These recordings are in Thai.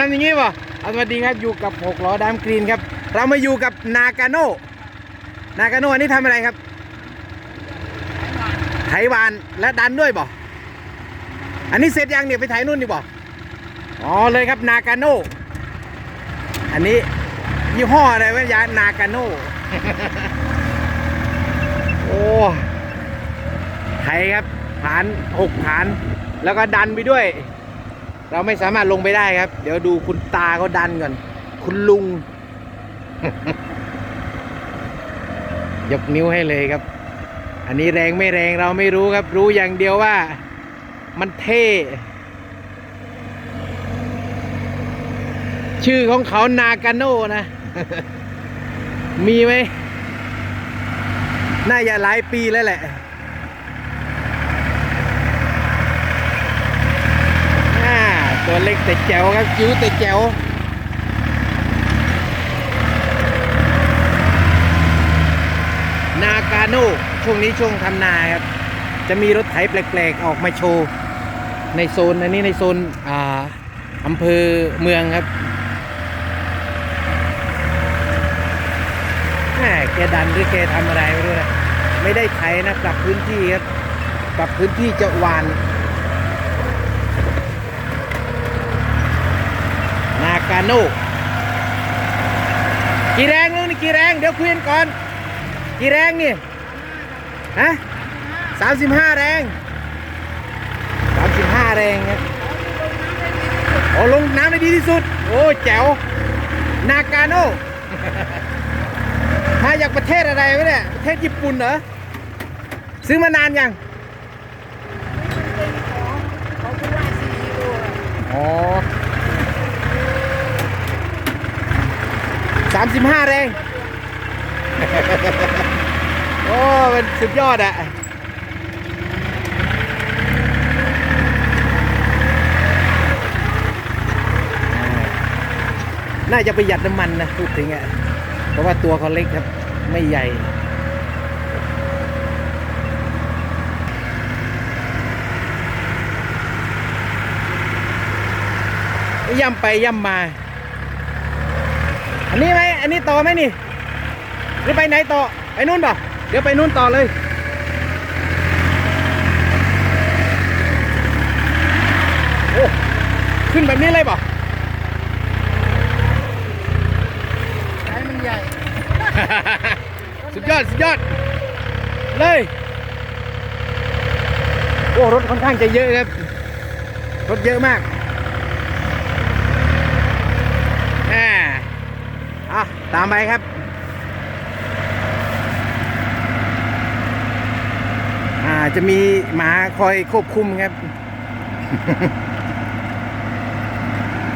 ทำอย่างนี้ป่ะเอาสวัสดีครับอยู่กับหกล้อดามกรีนครับ เรามาอยู่กับนากาโน่นากาโน่อันนี้ทำอะไรครับ ไถวานและดันด้วยบ่อันนี้เสร็จยังเนี่ยไปไถนู่นดีบ่อ๋อเลยครับนากาโน่อันนี้ยี่ห้ออะไรวะยานากาโน่โอ้ไถครับฐานหกฐาน แล้วก็ดันไปด้วย เราไม่สามารถลงไปได้ครับ เดี๋ยวดูคุณตาเขาดันก่อน คุณลุง ยกนิ้วให้เลยครับ อันนี้แรงไม่แรงเราไม่รู้ครับ รู้อย่างเดียวว่า มันเท่ ชื่อของเขานากาโน่นะ มีไหม น่าจะหลายปีแล้วแหละ อ่า ตัวเล็กแต่แจ๋วครับจิ๋วแต่แจ๋วนากาโน่ช่วงนี้ช่วงทำนาครับ จะมีรถไถแปลกๆออกมาโชว์ในโซนอันนี้ในโซนอ่าอำเภอเมืองครับแหมแกดันหรือแกทำอะไรไม่รู้นะไม่ได้ไถนะปรับพื้นที่ครับปรับพื้นที่จะหวาน นากาโน่กี่แรงลูกนี่กี่แรงเดี๋ยวคุยกันก่อน กี่แรงนี่ฮะสามสิบห้าแรงสามสิบห้าแรงครับโอ้ลงน้ำได้ดีที่สุด โอ้แจ๋ว นากาโน่มาจากประเทศอะไรวะเนี่ย ประเทศญี่ปุ่นเหรอ ซื้อมานานยัง เขาพูดว่าซีอีโอ อ๋อสามสิบห้าแรง โอ้มันสุดยอดอะน่าจะประหยัดน้ำมันนะพูดถึงอะเพราะว่าตัวเขาเล็กครับ ไม่ใหญ่ย่ำไปย่ำมา อันนี้ไหมอันนี้ต่อไหมนี่ หรือไปไหนต่อ ไปนู่นเปล่าเดี๋ยวไปนู่นต่อเลยโอ้ขึ้นแบบนี้เลยเปล่าใช้มันใหญ่ สุดยอด สุดยอด เลย โอ้ รถค่อนข้างจะเยอะครับ รถเยอะมากอ่า อะตามไปครับอ่าจะมีหมาคอยควบคุมครับ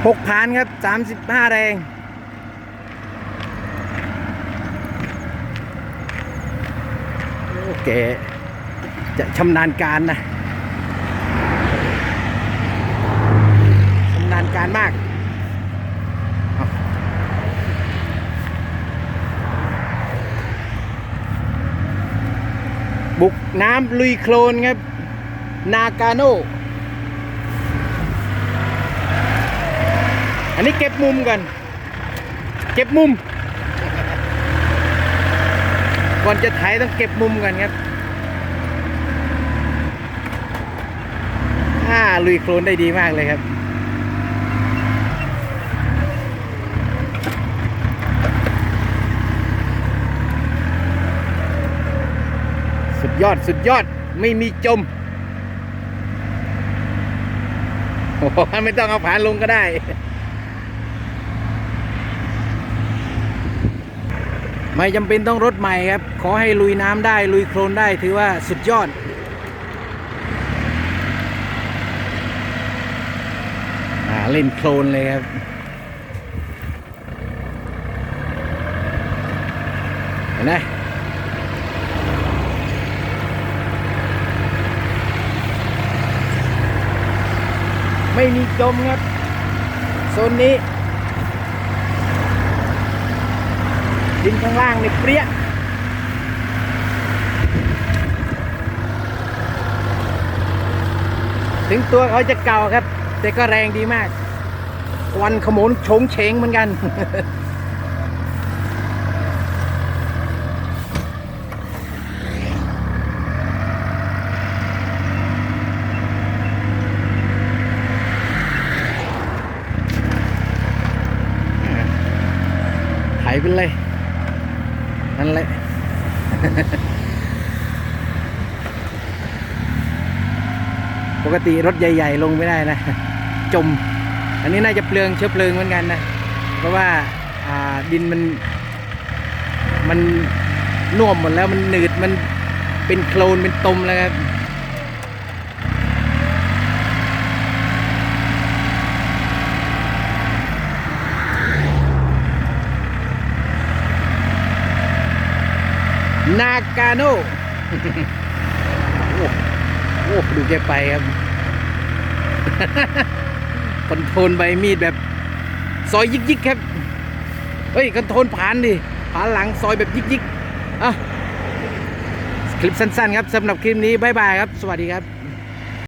หกพันครับสามสิบห้าแรงโอเคจะชำนาญการนะชำนาญการมากเอาบุก น้ำลุยโคลนครับ นากาโนอันนี้เก็บมุมกัน เก็บมุม ก่อนจะไถต้องเก็บมุมก่อนครับอ่าลุยโคลนได้ดีมากเลยครับ ยอดสุดยอดไม่มีจมโอ้ไม่ต้องเอาผานลงก็ได้ ไม่จำเป็นต้องรถใหม่ครับ ขอให้ลุยน้ำได้ลุยโคลนได้ถือว่าสุดยอดเล่นโคลนเลยครับเห็นไหม ไม่มีจมครับโซนนี้ ดินข้างล่างในเปรี้ยถึงตัวเขาจะเก่าครับ แต่ก็แรงดีมากควันขโมนโฉงเฉงเหมือนกัน ไปเลย นั่นแหละปกติรถใหญ่ ๆ ลงไม่ได้นะ จม อันนี้น่าจะเปลืองเชื้อเพลิงเหมือนกันนะ เพราะว่าอ่าดินมัน มันน่วมหมดแล้วมันหนืดมันเป็นโคลนเป็นตมแล้วครับ นากาโนโอ้โอ้ดูแกไปครับ คอนโทนใบมีดแบบ ซอยยิกยิกครับ เฮ้ยคอนโทนผ่านดิ ผ่านหลังซอยแบบยิกยิกอะคลิปสั้นๆครับสำหรับคลิปนี้ บ๊ายบายครับ สวัสดีครับ